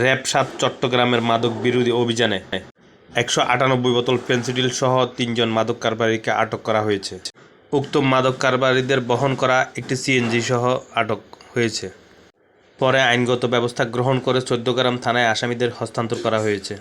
RAB সাত চট্টগ্রামের মাদক বিরোধী অভিযানে একশো আটানব্বই বোতল পেন্সিডিল সহ তিনজন মাদক কারবারিকে আটক করা হয়েছে। উক্ত মাদক কারবারিদের বহন করা একটি সিএনজি সহ আটক হয়েছে। পরে আইনগত ব্যবস্থা গ্রহণ করে চোদ্দগ্রাম থানায় আসামিদের হস্তান্তর করা হয়েছে।